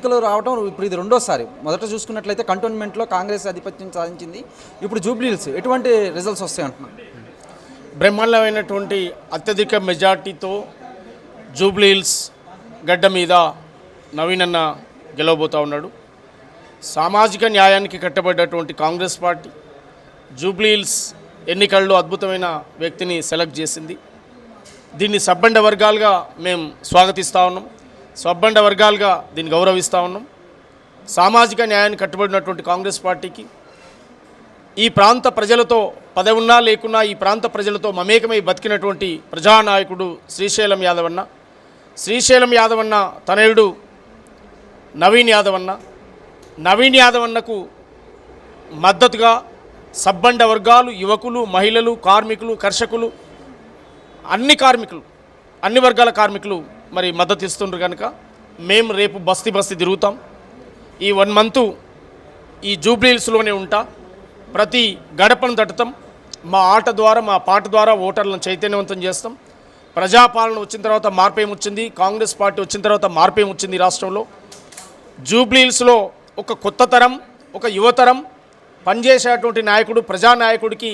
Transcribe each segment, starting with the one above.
ఎన్నికలు రావడం ఇప్పుడు ఇది రెండోసారి. మొదట చూసుకున్నట్లయితే కంటోన్మెంట్లో కాంగ్రెస్ ఆధిపత్యం సాధించింది. ఇప్పుడు జూబ్లీహిల్స్ ఎటువంటి రిజల్ట్స్ వస్తాయంటున్నాం బ్రహ్మాండమైనటువంటి అత్యధిక మెజార్టీతో జూబ్లీహిల్స్ గడ్డ మీద నవీన్ అన్న ఉన్నాడు. సామాజిక న్యాయానికి కట్టబడ్డటువంటి కాంగ్రెస్ పార్టీ జూబ్లీహిల్స్ ఎన్నికల్లో అద్భుతమైన వ్యక్తిని సెలెక్ట్ చేసింది. దీన్ని సబ్బండ వర్గాలుగా మేము స్వాగతిస్తూ ఉన్నాం. సబ్బండ వర్గాలుగా దీన్ని గౌరవిస్తూ ఉన్నాం. సామాజిక న్యాయాన్ని కట్టుబడినటువంటి కాంగ్రెస్ పార్టీకి ఈ ప్రాంత ప్రజలతో పదవున్నా లేకున్నా ఈ ప్రాంత ప్రజలతో మమేకమై బతికినటువంటి ప్రజానాయకుడు శ్రీశైలం యాదవన్న శ్రీశైలం యాదవన్న తనయుడు నవీన్ యాదవన్న నవీన్ యాదవన్నకు మద్దతుగా సబ్బండ వర్గాలు యువకులు మహిళలు కార్మికులు కర్షకులు అన్ని కార్మికులు అన్ని వర్గాల కార్మికులు మరి మద్దతు ఇస్తుండ్రు కనుక మేము రేపు బస్తీ బస్తీ తిరుగుతాం. ఈ వన్ మంతు ఈ జూబ్లీహిల్స్లోనే ఉంటా. ప్రతి గడపను తట్టుతాం. మా ఆట ద్వారా మా పాట ద్వారా ఓటర్లను చైతన్యవంతం చేస్తాం. ప్రజాపాలన వచ్చిన తర్వాత మార్పేం వచ్చింది? కాంగ్రెస్ పార్టీ వచ్చిన తర్వాత మార్పేం వచ్చింది రాష్ట్రంలో? జూబ్లీహిల్స్లో ఒక కొత్త తరం ఒక యువతరం పనిచేసేటువంటి నాయకుడు ప్రజానాయకుడికి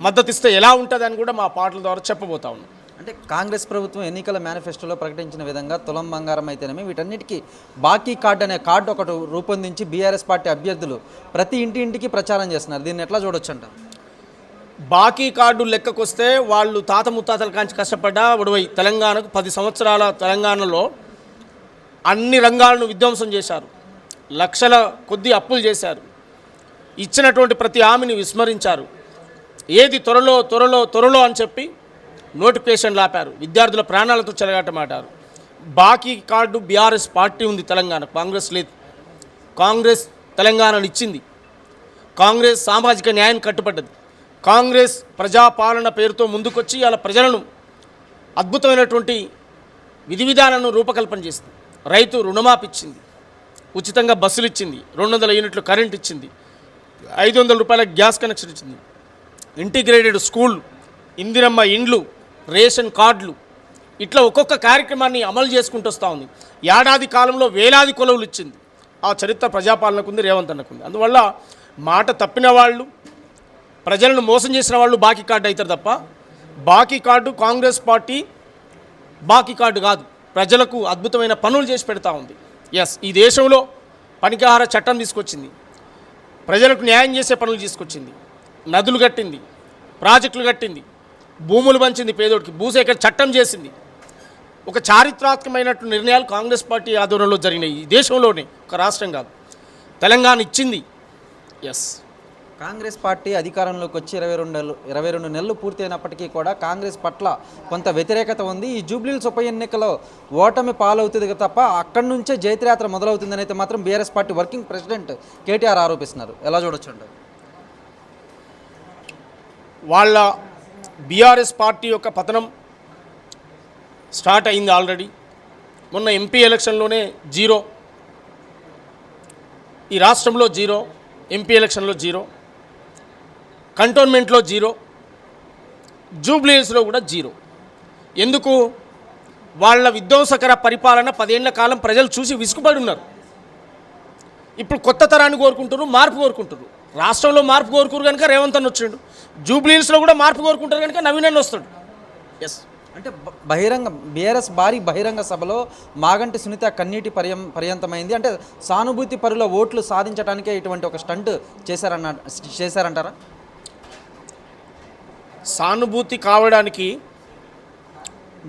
మద్దతిస్తే ఎలా ఉంటుందని కూడా మా పాటల ద్వారా చెప్పబోతా ఉన్నాం. అంటే కాంగ్రెస్ ప్రభుత్వం ఎన్నికల మేనిఫెస్టోలో ప్రకటించిన విధంగా తులం బంగారం అయితేనేమి వీటన్నిటికీ బాకీ కార్డు అనే కార్డు ఒకటి రూపొందించి బీఆర్ఎస్ పార్టీ అభ్యర్థులు ప్రతి ఇంటి ఇంటికి ప్రచారం చేస్తున్నారు. దీన్ని ఎట్లా చూడొచ్చు అంట బాకీ కార్డు లెక్కకొస్తే వాళ్ళు తాత ముత్తాతల కాంచి కష్టపడ్డా ఉడవై తెలంగాణకు పది సంవత్సరాల తెలంగాణలో అన్ని రంగాలను విధ్వంసం చేశారు. లక్షల కొద్ది అప్పులు చేశారు. ఇచ్చినటువంటి ప్రతి హామీని విస్మరించారు. ఏది త్వరలో త్వరలో త్వరలో అని చెప్పి నోటిఫికేషన్లు ఆపారు. విద్యార్థుల ప్రాణాలతో చెలగాటమాటారు బాకీ కార్డు బీఆర్ఎస్ పార్టీ ఉంది తెలంగాణ కాంగ్రెస్ లేదు. కాంగ్రెస్ తెలంగాణను ఇచ్చింది. కాంగ్రెస్ సామాజిక న్యాయం కట్టుబడ్డది. కాంగ్రెస్ ప్రజాపాలన పేరుతో ముందుకొచ్చి అలా ప్రజలను అద్భుతమైనటువంటి విధి విధానాలను రూపకల్పన చేసింది. రైతు రుణమాఫీ ఇచ్చింది. ఉచితంగా బస్సులు ఇచ్చింది. రెండు వందల యూనిట్లు కరెంట్ ఇచ్చింది. ఐదు వందల రూపాయల గ్యాస్ కనెక్షన్ ఇచ్చింది. ఇంటిగ్రేటెడ్ స్కూల్ ఇందిరమ్మ ఇండ్లు రేషన్ కార్డులు. ఇట్లా ఒక్కొక్క కార్యక్రమాన్ని అమలు చేసుకుంటూ వస్తూ ఉంది. ఏడాది కాలంలో వేలాది కొలువులు ఇచ్చింది. ఆ చరిత్ర ప్రజాపాలనకు ఉంది రేవంత్ అన్నకుంది. అందువల్ల మాట తప్పిన వాళ్ళు ప్రజలను మోసం చేసిన వాళ్ళు బాకీ కార్డు అవుతారు తప్ప బాకీ కార్డు కాంగ్రెస్ పార్టీ బాకీ కార్డు కాదు. ప్రజలకు అద్భుతమైన పనులు చేసి పెడతా ఉంది. ఎస్ ఈ దేశంలో పనికిహార చట్టం తీసుకొచ్చింది. ప్రజలకు న్యాయం చేసే పనులు తీసుకొచ్చింది. నదులు కట్టింది. ప్రాజెక్టులు కట్టింది. భూములు పంచింది పేదోడికి. భూసేకరణ చట్టం చేసింది. ఒక చారిత్రాత్మకమైనటువంటి నిర్ణయాలు కాంగ్రెస్ పార్టీ ఆధ్వర్యంలో జరిగినాయి. ఈ దేశంలోనే ఒక రాష్ట్రం కాదు. తెలంగాణ ఇచ్చింది. ఎస్ కాంగ్రెస్ పార్టీ అధికారంలోకి వచ్చి ఇరవై రెండు నెలలు ఇరవై రెండు నెలలు పూర్తయినప్పటికీ కూడా కాంగ్రెస్ పట్ల కొంత వ్యతిరేకత ఉంది. ఈ జూబ్లీహిల్స్ ఉప ఎన్నికలో ఓటమి పాలవుతుంది తప్ప అక్కడి నుంచే జైత్రయాత్ర మొదలవుతుందని అయితే మాత్రం BRS party working president KTR ఆరోపిస్తున్నారు. ఎలా చూడొచ్చు వాళ్ళ బీఆర్ఎస్ పార్టీ యొక్క పతనం స్టార్ట్ అయింది ఆల్రెడీ. మొన్న ఎంపీ ఎలక్షన్లోనే జీరో. ఈ రాష్ట్రంలో జీరో ఎంపీ ఎలక్షన్లో జీరో కంటోన్మెంట్లో జీరో జూబ్లీస్లో కూడా జీరో. ఎందుకు? వాళ్ళ విధ్వంసకర పరిపాలన పదేళ్ళ కాలం ప్రజలు చూసి విసుగుపడి ఉన్నారు. ఇప్పుడు కొత్త తరాన్ని కోరుకుంటున్నారు మార్పు కోరుకుంటారు రాష్ట్రంలో మార్పు కోరుకురు కనుక రేవంత్ అని వచ్చిండు. జూబ్లీహిల్స్లో కూడా మార్పు కోరుకుంటారు కనుక నవీన్ అన్న వస్తాడు. ఎస్ అంటే బహిరంగ బీఆర్ఎస్ భారీ బహిరంగ సభలో మాగంటి సునీత కన్నీటి పర్యం పర్యంతమైంది. అంటే సానుభూతి పరుల ఓట్లు సాధించడానికే ఇటువంటి ఒక స్టంట్ చేశారన్న చేశారంటారా? సానుభూతి కావడానికి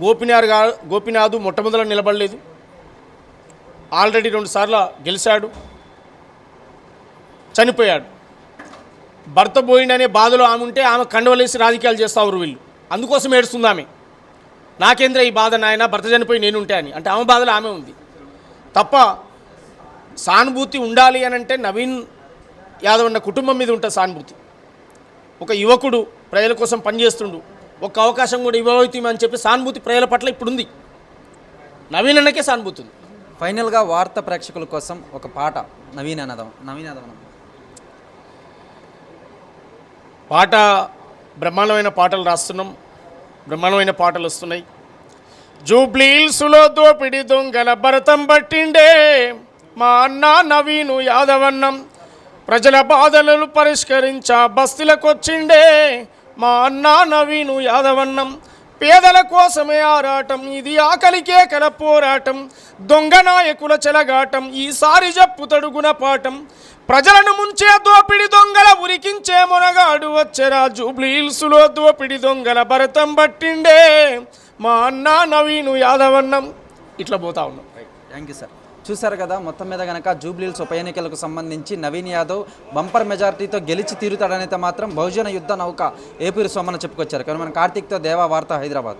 గోపినాథ్ గోపినాథ్ మొట్టమొదట నిలబడలేదు. ఆల్రెడీ రెండు సార్లు గెలిచాడు. చనిపోయాడు. భర్త పోయిండనే బాధలో ఆమె ఉంటే ఆమె కండవలేసి రాజకీయాలు చేస్తావు వీళ్ళు. అందుకోసం ఏడుస్తుంది ఆమె. నాకేంద్ర ఈ బాధ నాయన భర్త చనిపోయి నేను ఉంటే అని. అంటే ఆమె బాధలో ఆమె ఉంది. తప్ప సానుభూతి ఉండాలి అని అంటే నవీన్ యాదవ్ అన్న కుటుంబం మీద ఉంటుంది సానుభూతి. ఒక యువకుడు ప్రజల కోసం పనిచేస్తుండు ఒక అవకాశం కూడా ఇవ్వవుతామని చెప్పి సానుభూతి ప్రజల పట్ల ఇప్పుడు ఉంది నవీన్ అన్నకే సానుభూతి ఉంది. ఫైనల్గా వార్త ప్రేక్షకుల కోసం ఒక పాట. నవీన్ అనదం నవీన్ అనదం పాట బ్రహ్మాండమైన పాటలు రాస్తున్నాం. బ్రహ్మాండమైన పాటలు వస్తున్నాయి. జూబ్లీల్సులో దోపిడి దొంగల భరతం పట్టిండే మా అన్న నవీను యాదవన్నం. ప్రజల బాధలను పరిష్కరించ బస్తీలకొచ్చిండే మా అన్న నవీను యాదవన్నం. పేదల కోసమే ఆరాటం ఇది ఆకలికే కల పోరాటం. దొంగ నాయకుల చెలగాటం ఈసారి జప్పుతడు గుణపాఠం ప్రజలను ముంచే దోపిడి దొంగల ఉరికించే మునగాడు వచ్చెరా జూబ్లీహిల్స్లో దోపిడి దొంగల భరతం పట్టిండే మా అన్న నవీను యాదవన్నం. ఇట్లా పోతా ఉన్నాం. థ్యాంక్ యూ సార్ చూశారు కదా మొత్తం మీద కనుక జూబ్లీల్స్ ఉప ఎన్నికలకు సంబంధించి నవీన్ యాదవ్ బంపర్ మెజార్టీతో గెలిచి తీరుతాడనైతే మాత్రం బహుజన యుద్ధ నౌక ఏపీ సోమన చెప్పుకొచ్చారు. కానీ మన కార్తీక్తో దేవా వార్త హైదరాబాద్.